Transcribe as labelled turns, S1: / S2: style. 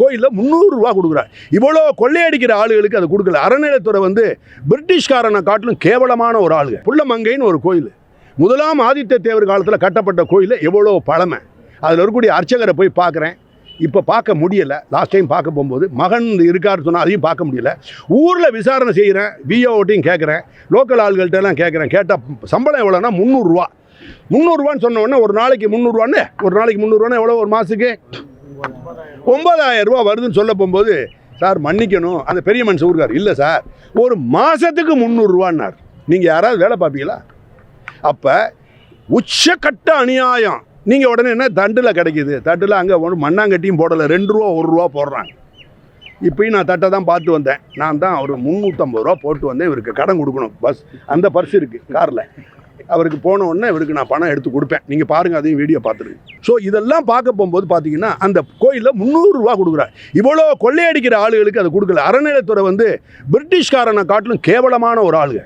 S1: கோயிலில் முந்நூறுரூவா கொடுக்குறார். இவ்வளோ கொள்ளையடிக்கிற ஆளுகளுக்கு அதை கொடுக்கல. அறநிலைத்துறை வந்து பிரிட்டிஷ்காரனை காட்டிலும் கேவலமான ஒரு ஆளுங்க. புள்ளமங்கைன்னு ஒரு கோயில். முதலாம் ஆதித்த தேவர் காலத்தில் கட்டப்பட்ட கோயில் எவ்வளோ பழமை. அதில் இருக்கக்கூடிய அர்ச்சகரை போய் பார்க்குறேன். இப்போ பார்க்க முடியலை. லாஸ்ட் டைம் பார்க்க போகும்போது மகன் இருக்காருன்னு சொன்னால் அதையும் பார்க்க முடியல. ஊரில் விசாரணை செய்கிறேன் விஓட்டையும் கேட்குறேன் லோக்கல் ஆள்கள்ட்ட எல்லாம் கேட்குறேன் கேட்டால் சம்பளம் எவ்வளோன்னா முந்நூறுரூவா முந்நூறுரூவான்னு சொன்ன உடனே ஒரு நாளைக்கு முந்நூறுரூவான்னு ஒரு நாளைக்கு முந்நூறுரூவான்னு எவ்வளோ ஒரு மாதத்துக்கு ஒன்பதாயிரம் ரூபா வருதுன்னு சொல்ல போகும்போது சார் மன்னிக்கணும். அந்த பெரிய மனுஷன் ஊருக்கார். இல்லை சார். ஒரு மாதத்துக்கு முந்நூறுரூவான்னார் நீங்கள் யாராவது வேலை பார்ப்பீங்களா? அப்போ உச்சக்கட்ட அநியாயம். நீங்கள் உடனே என்ன தண்டில் கிடைக்குது. தண்டில் அங்கே ஒன்று மண்ணாங்கட்டியும் போடலை. ரெண்டு ரூபா ஒரு ரூபா போடுறாங்க. இப்பயும் நான் தட்டை தான் பார்த்து வந்தேன். நான் தான் ஒரு முந்நூற்றம்பது ரூபா போட்டு வந்தேன். இவருக்கு கடன் கொடுக்கணும். பஸ் அந்த பர்ஸ் இருக்குது காரில். அவருக்கு போன உடனே இவருக்கு நான் பணம் எடுத்து கொடுப்பேன். நீங்கள் பாருங்கள் அதையும் வீடியோ பார்த்துருங்க. ஸோ இதெல்லாம் பார்க்க போகும்போது பார்த்தீங்கன்னா அந்த கோயிலில் முந்நூறுரூவா கொடுக்குறார். இவ்வளோ கொள்ளையடிக்கிற ஆளுகளுக்கு அதை கொடுக்கல. அறநிலைத்துறை வந்து பிரிட்டிஷ்காரனை காட்டிலும் கேவலமான ஒரு ஆளுங்க.